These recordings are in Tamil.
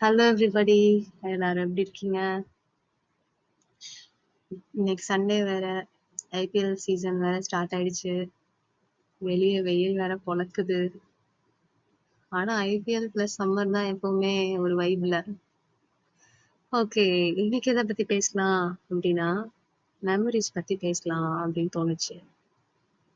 ஹலோ எவ்ரிபடி எல்லாரும் எப்படி இருக்கீங்க? இன்னைக்கு சண்டே வேற. ஐபிஎல் சீசன் வேற ஸ்டார்ட் ஆயிடுச்சு. வெளியே வெயில் வேற பொழக்குது. ஆனா ஐபிஎல் பிளஸ் சம்மர் தான் எப்பவுமே ஒரு வைப்ல ஓகே இன்னைக்கு எதை பத்தி பேசலாம் அப்படின்னா மெமரிஸ் பத்தி பேசலாம் அப்படின்னு தோணுச்சு.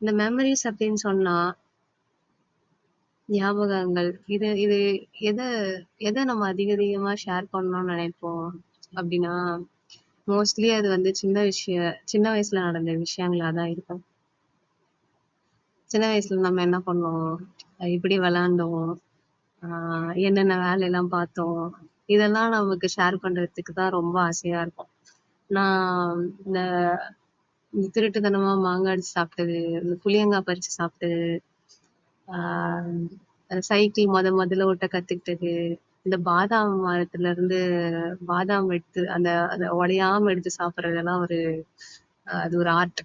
இந்த மெமரிஸ் அப்படின்னு சொன்னா ஞாபகங்கள். இது இது எதை எதை நம்ம அதிக அதிகமா ஷேர் பண்ணணும்னு நினைப்போம் அப்படின்னா மோஸ்ட்லி அது வந்து சின்ன விஷய சின்ன வயசுல நடந்த விஷயங்களா தான் இருக்கும். சின்ன வயசுல நம்ம என்ன பண்ணோம் இப்படி விளையாண்டோம் ஆஹ் என்னென்ன வேலையெல்லாம் பார்த்தோம்? இதெல்லாம் நமக்கு ஷேர் பண்றதுக்கு தான் ரொம்ப ஆசையா இருக்கும். நான் இந்த திருட்டுத்தனமா மாங்காய் அடிச்சு சாப்பிட்டது இந்த புளியங்காய் பறிச்சு சாப்பிட்டது சைக்கிள் முத முதல்ல ஓட்ட கத்துக்கிட்டது. இந்த பாதாம் மரத்துல இருந்து பாதாம் எடுத்து அந்த அந்த உடையாம எடுத்து சாப்பிடுறதெல்லாம் ஒரு அது ஒரு ஆர்ட்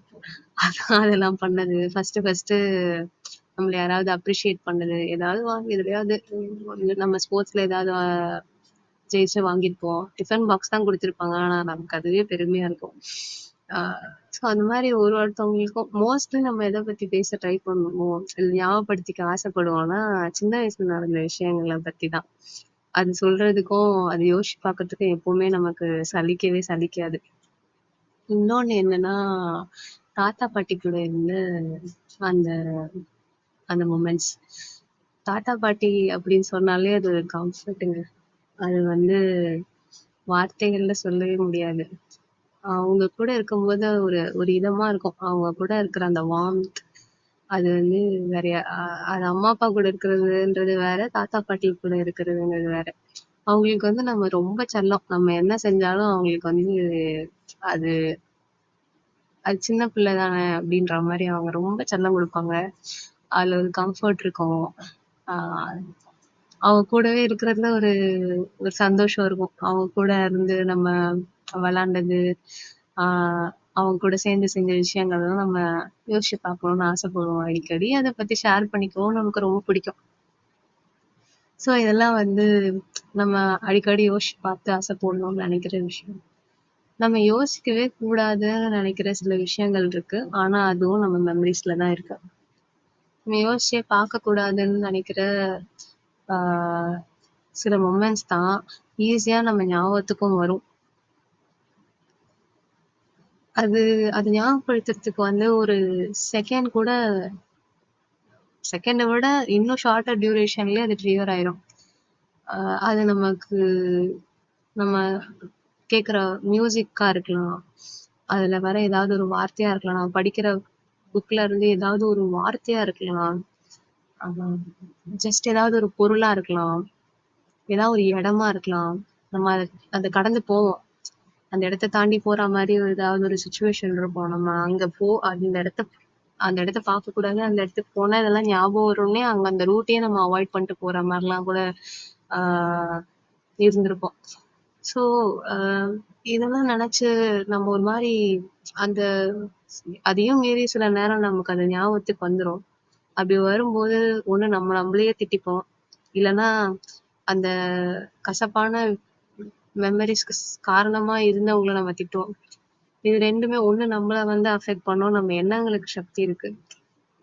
அதெல்லாம் பண்ணது. ஃபர்ஸ்ட் ஃபர்ஸ்ட் நம்மள யாராவது அப்ரிஷியேட் பண்ணது. ஏதாவது வாங்கி எதுலையாவது நம்ம ஸ்போர்ட்ஸ்ல ஏதாவது ஜெயிச்சு வாங்கியிருப்போம். டிஃபன் பாக்ஸ் தான் கொடுத்துருப்பாங்க. ஆனா நமக்கு அதுவே பெருமையா இருக்கும். ஸோ அந்த மாதிரி ஒரு ஒருத்தவங்களுக்கும் மோஸ்ட்லி நம்ம எதை பத்தி பேச ட்ரை பண்ணுவோம் இல்லை ஞாபகப்படுத்திக்க ஆசைப்படுவோம்னா சின்ன வயசுல நடந்த விஷயங்களை பத்தி தான் அது சொல்றதுக்கும் அது யோசிச்சு பார்க்கறதுக்கும் எப்பவுமே நமக்கு சலிக்கவே சலிக்காது. இன்னொன்னு என்னன்னா தாத்தா பாட்டி கூட இருந்து அந்த அந்த மூமெண்ட்ஸ் தாத்தா பாட்டி அப்படின்னு சொன்னாலே அது ஒரு கம்ஃபர்ட்டுங்க அது வந்து வார்த்தைகள்ல சொல்லவே முடியாது. அவங்க கூட இருக்கும்போது ஒரு ஒரு இதமா இருக்கும். அவங்க கூட இருக்கிற அந்த வார்ம்த் அது வந்து வேற அது அம்மா அப்பா கூட இருக்கிறதுன்றது வேற தாத்தா பாட்டி கூட இருக்கிறதுங்கிறது வேற. அவங்களுக்கு வந்து நம்ம ரொம்ப செல்லம். நம்ம என்ன செஞ்சாலும் அவங்களுக்கு வந்து அது அது சின்ன பிள்ளை தானே அப்படின்ற மாதிரி அவங்க ரொம்ப செல்லம் கொடுப்பாங்க. அதுல ஒரு கம்ஃபர்ட் இருக்கும். ஆஹ் அவங்க கூடவே இருக்கிறதுல ஒரு ஒரு சந்தோஷம் இருக்கும். அவங்க கூட இருந்து நம்ம விளாண்டது ஆஹ் அவங்க கூட சேர்ந்து செஞ்ச விஷயங்கள்லாம் நம்ம யோசிச்சு பார்க்கணும்னு ஆசைப்படுவோம் அடிக்கடி. அதை பத்தி ஷேர் பண்ணிக்கவும் நமக்கு ரொம்ப பிடிக்கும். ஸோ இதெல்லாம் வந்து நம்ம அடிக்கடி யோசிச்சு பார்த்து ஆசைப்படணும்னு நினைக்கிற விஷயம். நம்ம யோசிக்கவே கூடாதுன்னு நினைக்கிற சில விஷயங்கள் இருக்கு. ஆனா அதுவும் நம்ம மெமரிஸ்ல தான் இருக்கு. நம்ம யோசிச்சே பார்க்க கூடாதுன்னு நினைக்கிற ஆஹ் சில மொமெண்ட்ஸ் தான் ஈஸியா நம்ம ஞாபகத்துக்கும் வரும். அது அது ஞாபகப்படுத்துறதுக்கு வந்து ஒரு செகண்ட் கூட செகண்டை விட இன்னும் ஷார்ட்டர் டியூரேஷன்லயே அது ட்ரிகர் ஆயிரும். ஆஹ் அது நமக்கு நம்ம கேட்குற மியூசிக்கா இருக்கலாம். அதுல வர ஏதாவது ஒரு வார்த்தையா இருக்கலாம். நம்ம படிக்கிற புக்ல இருந்து ஏதாவது ஒரு வார்த்தையா இருக்கலாம். ஜஸ்ட் ஏதாவது ஒரு பொருளா இருக்கலாம். ஏதாவது ஒரு இடமா இருக்கலாம். நம்ம அதை அதை கடந்து போவோம். அந்த இடத்த தாண்டி போற மாதிரி ஒரு ஏதாவது ஒரு சுச்சுவேஷன் இருக்கும். நம்ம அங்க போ அந்த இடத்த அந்த இடத்த பார்க்க கூடாது அந்த இடத்துக்கு போனா இதெல்லாம் ஞாபகம் வரும்னே அங்க அந்த ரூட்டையே நம்ம அவாய்ட் பண்ணிட்டு போற மாதிரிலாம் கூட ஆஹ் இருந்திருப்போம் ஸோ இதெல்லாம் நினைச்சு நம்ம ஒரு மாதிரி அந்த அதையும் மீறி சில நேரம் நமக்கு அந்த ஞாபகத்துக்கு வந்துரும். அப்படி வரும்போது ஒண்ணு நம்ம நம்மளையே திட்டிப்போம். இல்லைன்னா அந்த கசப்பான மெமரிஸ்க்கு காரணமா இருந்தவங்கள நம்ம திட்டுவோம். இது ரெண்டுமே ஒண்ணு நம்மள வந்து அஃபெக்ட் பண்ணோம். நம்ம எண்ணங்களுக்கு சக்தி இருக்கு.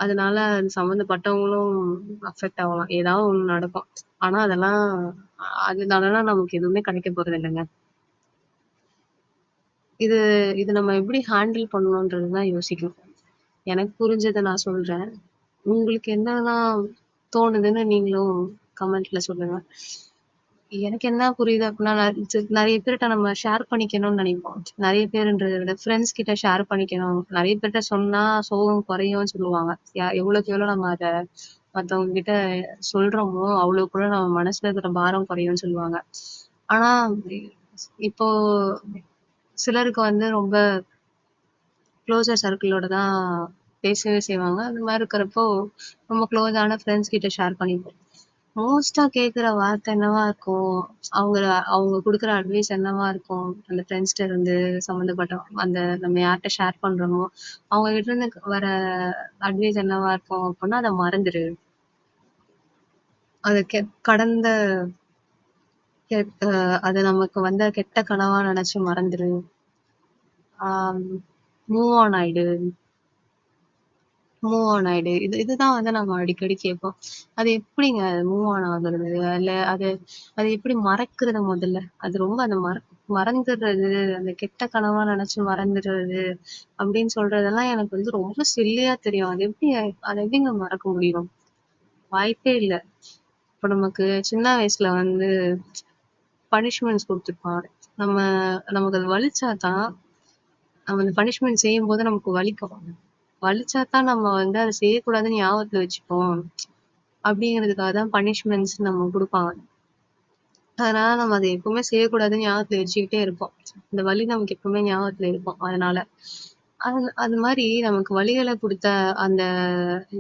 அதனால அது சம்மந்தப்பட்டவங்களும் அஃபெக்ட் ஆகலாம். ஏதாவது ஒண்ணு நடக்கும். ஆனா அதெல்லாம் அதனாலலாம் நமக்கு எதுவுமே கிடைக்க போறது இல்லைங்க. இது இது நம்ம எப்படி ஹேண்டில் பண்ணணுன்றதுதான் யோசிக்கணும். எனக்கு புரிஞ்சதை நான் சொல்றேன். உங்களுக்கு என்னெல்லாம் தோணுதுன்னு நீங்களும் கமெண்ட்ல சொல்லுங்க. எனக்கு என்ன புரியுது அப்படின்னா நிறைய பேர்கிட்ட நம்ம ஷேர் பண்ணிக்கணும்னு நினைப்போம். நிறைய பேருன்றதை விட ஃப்ரெண்ட்ஸ் கிட்ட ஷேர் பண்ணிக்கணும். நிறைய பேர்கிட்ட சொன்னா சோகம் குறையும்னு சொல்லுவாங்க. யா- எவ்வளவுக்கு எவ்வளவு நம்ம அதை மத்தவங்க கிட்ட சொல்றோமோ அவ்வளவு கூட நம்ம மனசுல இருக்கிற பாரம் குறையும்னு சொல்லுவாங்க. ஆனா இப்போ சிலருக்கு வந்து ரொம்ப க்ளோசர் சர்க்கிளோட தான் பேசவே செய்வாங்க. அந்த மாதிரி இருக்கிறப்போ ரொம்ப க்ளோஸான ஃப்ரெண்ட்ஸ் கிட்ட ஷேர் பண்ணிப்போம். மோஸ்டா கேட்குற வார்த்தை என்னவா இருக்கும் அவங்க அவங்க கொடுக்குற அட்வைஸ் என்னவா இருக்கும் அந்த ஃப்ரெண்ட்ஸ்ட இருந்து சம்மந்தப்பட்ட அந்த நம்ம யார்கிட்ட ஷேர் பண்றோமோ அவங்க கிட்ட இருந்து வர அட்வைஸ் என்னவா இருக்கும் அப்படின்னா அதை மறந்துரு அது கெ- கடந்த கெட் அ அது நமக்கு வந்த கெட்ட கனவா நெனச்சு மறந்துரு. ஆம் மூவ் ஆன் ஆயிடு. மூவ் ஆன் ஆயிடு. இது இதுதான் வந்து நம்ம அடிக்கடி கேட்போம். அது எப்படிங்க மூவ் ஆன் ஆகுறது? இல்ல அது அது எப்படி மறக்கிறது முதல்ல? அது ரொம்ப அந்த மற மறந்துடுறது, அந்த கெட்ட கனவா நினைச்சு மறந்துடுறது அப்படின்னு சொல்றதெல்லாம் எனக்கு வந்து ரொம்ப சில்லியா தெரியும். அது எப்படி அத எப்படிங்க மறக்க முடியும்? வாய்ப்பே இல்ல. இப்ப நமக்கு சின்ன வயசுல வந்து பனிஷ்மெண்ட்ஸ் கொடுத்துருப்பாங்க நம்ம நமக்கு அது வலிச்சாதான் நம்ம அந்த பனிஷ்மெண்ட் செய்யும் போது நமக்கு வலிக்கும். வலிச்சா தான் நம்ம வந்து அதை செய்யக்கூடாதுன்னு ஞாபகத்துல வச்சுப்போம். அப்படிங்கிறதுக்காக தான் பனிஷ்மெண்ட்ஸ் நம்ம கொடுப்பாங்க அதனால நம்ம அதை எப்பவுமே செய்யக்கூடாதுன்னு ஞாபகத்துல வச்சுக்கிட்டே இருப்போம். இந்த வலி நமக்கு எப்பவுமே ஞாபகத்துல இருக்கும். அதனால. அது அது மாதிரி நமக்கு வழிகளை கொடுத்த அந்த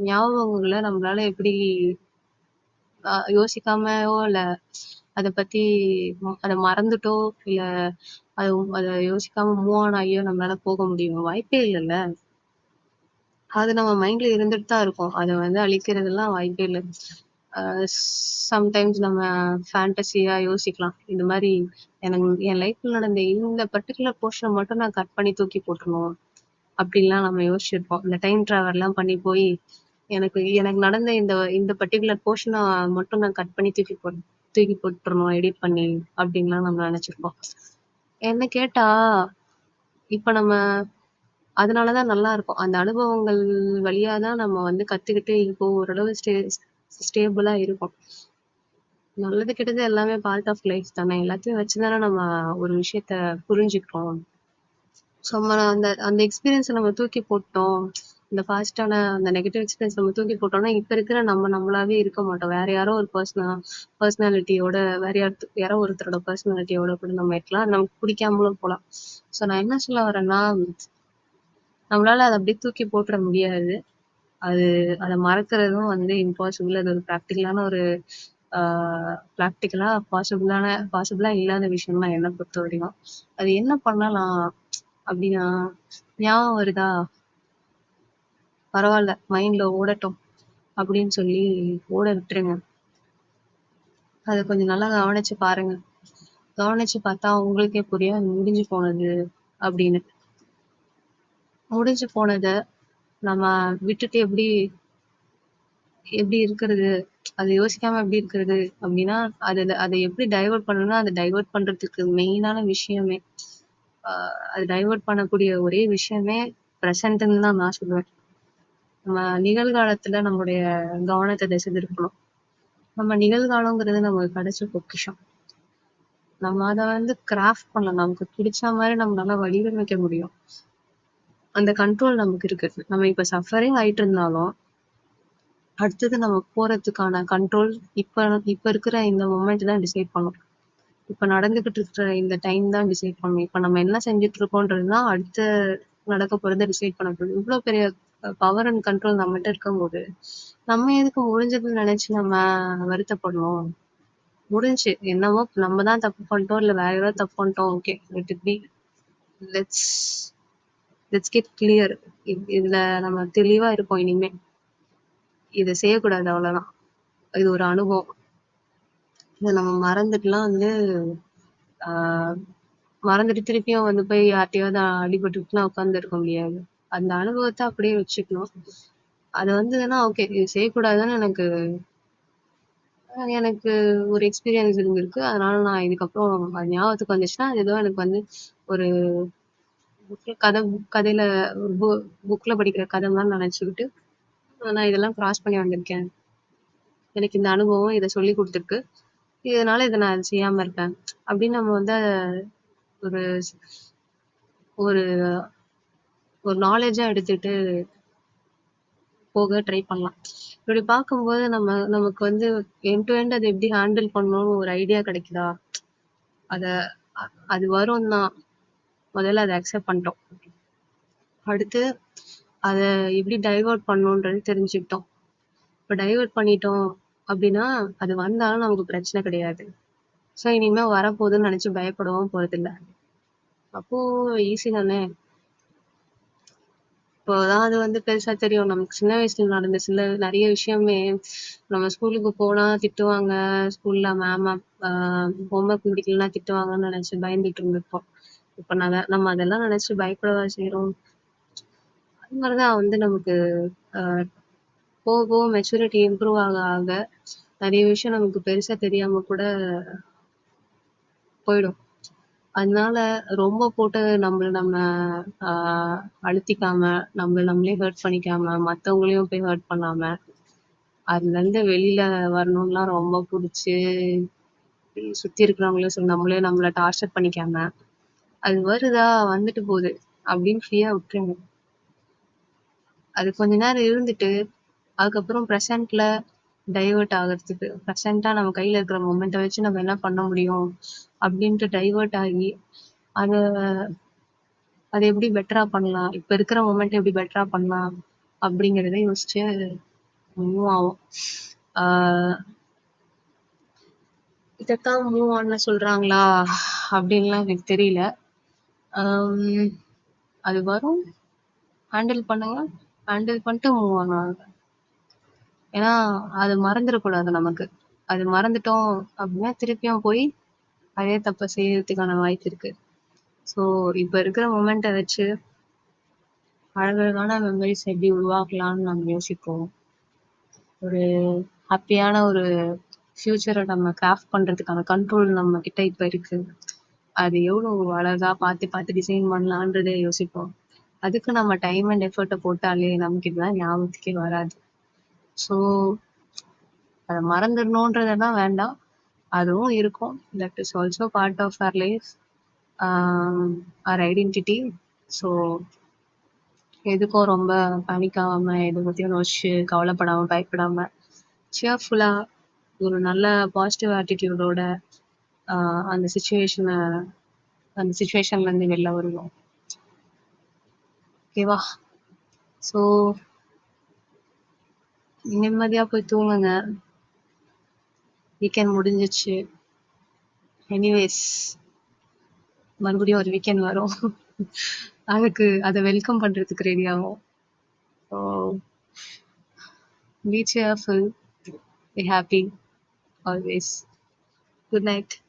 ஞாபகங்களை நம்மளால எப்படி யோசிக்காமயோ இல்ல அதை பத்தி அதை மறந்துட்டோ இல்ல அது அதை யோசிக்காம மூவ் ஆன் ஆகியோ நம்மளால போக முடியும் வாய்ப்பே இல்லைல்ல அது நம்ம மைண்ட்ல இருந்துட்டு தான் இருக்கும். அதை வந்து அழிக்கிறதுலாம் வாய்ப்பே இல்லை சம்டைம்ஸ் நம்ம ஃபேண்டசியா யோசிக்கலாம். இந்த மாதிரி எனக்கு என் லைஃப்ல நடந்த இந்த பர்ட்டிகுலர் போர்ஷனை மட்டும் நான் கட் பண்ணி தூக்கி போட்டுருவோம் அப்படின்லாம் நம்ம யோசிச்சிருப்போம். இந்த டைம் டிராவல்லாம் பண்ணி போய் எனக்கு எனக்கு நடந்த இந்த இந்த பர்ட்டிகுலர் போர்ஷனை மட்டும் நான் கட் பண்ணி தூக்கி போட் தூக்கி போட்டுருணும் எடிட் பண்ணி அப்படின்லாம் நம்ம நினைச்சிருப்போம் என்ன கேட்டா, இப்ப நம்ம அதனால தான் நல்லா இருக்கும். அந்த அனுபவங்கள் வழியா தான் நம்ம வந்து கத்துக்கிட்டு இப்போ ஓரளவு ஸ்டே ஸ்டேபிளா இருக்கும் நல்லது, கெட்டது எல்லாமே பார்ட் ஆஃப் லைஃப் தானே. எல்லாத்தையும் வச்சு தானே நம்ம ஒரு விஷயத்த புரிஞ்சுக்கிறோம். சும்மா நம்ம அந்த அந்த எக்ஸ்பீரியன்ஸை நம்ம தூக்கி போட்டோம். இந்த பாஸ்ட்டான அந்த நெகட்டிவ் எக்ஸ்பீரியன்ஸ் நம்ம தூக்கி போட்டோம்னா, இப்ப இருக்கிற நம்ம நம்மளாவே இருக்க மாட்டோம். வேற யாரோ ஒரு பர்சனா பர்சனாலிட்டியோட வேற யார்த் யாரோ ஒருத்தரோட பர்சனாலிட்டியோட கூட நம்ம இருக்கலாம். நமக்கு பிடிக்காமலும் போலாம். ஸோ நான் என்ன சொல்ல வரேன்னா, நம்மளால அத அப்படியே தூக்கி போட்டுற முடியாது. அது அத மறக்கிறதும் வந்து இம்பாசிபிள். அது ஒரு ப்ராக்டிக்கலான ஒரு ஆ பாசிபிளான பாசிபிளா இல்லாத விஷயம் தான் என்ன பொறுத்தவரைக்கும். அது என்ன பண்ணலாம் அப்படின்னா, ஞாபகம் வருதா? பரவாயில்ல மைண்ட்ல ஓடட்டும். அப்படின்னு சொல்லி ஓட விட்டுருங்க. அத கொஞ்சம் நல்லா கவனிச்சு பாருங்க. கவனிச்சு பார்த்தா உங்களுக்கே புரியும் அது முடிஞ்சு போனது அப்படின்னு. முடிஞ்சு போனதை நம்ம விட்டுட்டு எப்படி எப்படி இருக்கிறது? அதை யோசிக்காம எப்படி இருக்கிறது? அப்படின்னா, அத அதை எப்படி டைவர்ட் பண்ணணும்னா, அதை டைவர்ட் பண்றதுக்கு மெயினான விஷயமே, அது அத டைவர்ட் பண்ணக்கூடிய ஒரே விஷயமே பிரசன்ட்ன்னு தான் நான் சொல்லுவேன். நம்ம நிகழ்காலத்துல நம்மளுடைய கவனத்தை திசை திருப்பணும். நம்ம நிகழ்காலங்கிறது நமக்கு கிடைச்ச பொக்கிஷம். நம்ம அதை வந்து கிராஃப்ட் பண்ணலாம். நமக்கு பிடிச்ச மாதிரி நம்மளால வடிவமைக்க முடியும். அந்த கண்ட்ரோல் நமக்கு இருக்கு. நம்ம இப்ப சஃபரிங் ஆயிட்டு இருந்தாலும், அடுத்தது நம்ம போறதுக்கான கண்ட்ரோல் இப்ப இப்ப இருக்கிற இந்த மூமெண்ட் தான் டிசைட் பண்ணும். இப்ப நடந்துகிட்டு இருக்கிற இந்த டைம் தான் டிசைட் பண்ணும். இப்ப நம்ம என்ன செஞ்சுட்டு இருக்கோன்றது தான் நடக்க போறத டிசைட் பண்ண போகுது. பெரிய பவர் அண்ட் கண்ட்ரோல் நம்மகிட்ட இருக்கும்போது, நம்ம எதுக்கு முடிஞ்சதுன்னு நினைச்சு நம்ம வருத்தப்படணும்? முடிஞ்சுச்சு. என்னவோ நம்ம தான் தப்பு பண்ணிட்டோம். இல்ல வேற யாரோ தப்பு பண்ணிட்டோம். Okay. Let it be. Let's let's get clear. இதுல நம்ம தெளிவா இருப்போம் இனிமே. இத செய்யக்கூடாது அவ்வளவுதான் இது ஒரு அனுபவம். இத நம்ம மறந்துட்டுலாம் வந்து ஆஹ் மறந்துட்டு திருப்பியும் வந்து போய் யார்ட்டையாவது அடிபட்டுட்டுலாம் உட்கார்ந்து இருக்க முடியாது. அந்த அனுபவத்தை அப்படியே வச்சுக்கணும். அது வந்ததுன்னா ஓகே. இது செய்யக்கூடாதுன்னு எனக்கு எனக்கு ஒரு எக்ஸ்பீரியன்ஸ் இருந்திருக்கு. அதனால நான் இதுக்கப்புறம் அது ஞாபகத்துக்கு வந்துச்சுன்னா, அது ஏதோ எனக்கு வந்து ஒரு புக்ல கதை கதையில ஒரு பு புக்ல படிக்கிற கதை மாரி நெனச்சுக்கிட்டு, நான் இதெல்லாம் கிராஸ் பண்ணி வந்திருக்கேன். எனக்கு இந்த அனுபவம் இதை சொல்லிக் கொடுத்துருக்கு இதனால இதை நான் செய்யாம இருக்கேன். அப்படின்னு நம்ம வந்து ஒரு ஒரு ஒரு நாலேஜா எடுத்துட்டு போக ட்ரை பண்ணலாம். இப்படி பார்க்கும்போது நம்ம நமக்கு வந்து என் டு எண்ட் அதை எப்படி ஹேண்டில் பண்ணணும்னு ஒரு ஐடியா கிடைக்குதா? அத அது வரும் தான். முதல்ல அதை அக்செப்ட் பண்ணிட்டோம். அடுத்து அத எப்படி டைவர்ட் பண்ணணுன்றது தெரிஞ்சுக்கிட்டோம். இப்ப டைவர்ட் பண்ணிட்டோம் அப்படின்னா, அது வந்தாலும் நமக்கு பிரச்சனை கிடையாது. ஸோ இனிமே வரப்போகுதுன்னு நினச்சி பயப்படவும் போறதில்ல. அப்போ ஈஸி தானே! இப்போதான் அது வந்து பெருசா தெரியும். நமக்கு சின்ன வயசுல நடந்த சில நிறைய விஷயமே நம்ம ஸ்கூலுக்கு போனால் திட்டுவாங்க. ஸ்கூல்ல மேம் ஹோம்ஒர்க் ஹோம் ஒர்க் முடிக்கலன்னா திட்டுவாங்கன்னு நினச்சி பயந்துட்டு இருந்திருப்போம். இப்ப ந நம்ம அதெல்லாம் நினைச்சு பயப்படவா செய்யறோம் அது மாதிரிதான் வந்து நமக்கு ஆஹ் போக போக மெச்சூரிட்டி இம்ப்ரூவ் ஆக ஆக நிறைய விஷயம் நமக்கு பெருசா தெரியாம கூட போயிடும். அதனால ரொம்ப போட்டு நம்மள நம்ம ஆஹ் அழுத்திக்காம, நம்மள நம்மளே ஹர்ட் பண்ணிக்காம, மத்தவங்களையும் போய் ஹர்ட் பண்ணாம, அதுல இருந்து வெளில வரணும்லாம் ரொம்ப புடிச்சு, சுத்தி இருக்கிறவங்களையும் சரி நம்மளே நம்மள டார்ச்சர் பண்ணிக்காம, அது வருதா வந்துட்டு போகுது அப்படின்னு ஃப்ரீயா விட்டுருங்க அது கொஞ்ச நேரம் இருந்துட்டு, அதுக்கப்புறம் பிரசன்ட்ல டைவர்ட் ஆகிறதுக்கு பிரசன்ட்டா நம்ம கையில இருக்கிற மொமெண்ட்ட வச்சு நம்ம என்ன பண்ண முடியும்? அப்படின்ட்டு டைவர்ட் ஆகி, அதை அதை எப்படி பெட்டரா பண்ணலாம்? இப்ப இருக்கிற மொமெண்ட் எப்படி பெட்டரா பண்ணலாம்? அப்படிங்கிறத யோசிச்சு மூவ் ஆகும் இதைத்தான் மூவ் ஆன சொல்றாங்களா? அப்படின்லாம் எனக்கு தெரியல. அம் அது வரும். ஹேண்டில் பண்ணுங்க. ஹேண்டில் பண்ணிட்டு மூவ் ஆன் ஆகுங்க. ஏன்னா, அது மறந்துடக்கூடாது நமக்கு. அது மறந்துட்டோம் அப்படின்னா, திருப்பியும் போய் அதே தப்ப செய்யறதுக்கான வாய்ப்பு இருக்கு. ஸோ, இப்ப இருக்கிற மொமெண்ட்ட வச்சு அழகழகான மெமரீஸ் எப்படி உருவாக்கலாம்னு நம்ம யோசிப்போம். ஒரு ஹேப்பியான ஒரு ஃப்யூச்சரை நம்ம கிராஃப்ட் பண்றதுக்கான கண்ட்ரோல் நம்ம கிட்ட இப்ப இருக்கு. அது எவ்வளோ அழகா பார்த்து பார்த்து டிசைன் பண்ணலான்றதை யோசிப்போம். அதுக்கு நம்ம டைம் அண்ட் எஃபர்ட்டை போட்டாலே நமக்கு இதெல்லாம் ஞாபகத்துக்கே வராது. ஸோ, அதை மறந்துடணுன்றதெல்லாம் வேண்டாம். அதுவும் இருக்கும். That is also part of our life. Our identity. So, எதுக்கும் ரொம்ப பேனிக் ஆகாம, எத பத்தியும் யோசிச்சு பயப்படாமல் சியர்ஃபுல்லாக ஒரு நல்ல பாசிட்டிவ் ஆட்டிடியூடோட அந்த சுச்சுவேஷனை அந்த சிச்சுவேஷன்லேருந்து வெளில வருவோம். ஓகேவா? ஸோ நிம்மதியா போய் தூங்குங்க. வீக்கெண்ட் முடிஞ்சிச்சு எனிவேஸ் மறுபடியும் ஒரு வீக்கெண்ட் வரும். அதுக்கு அதை வெல்கம் பண்றதுக்கு ரெடி ஆவோம். So be cheerful be happy always. Good night.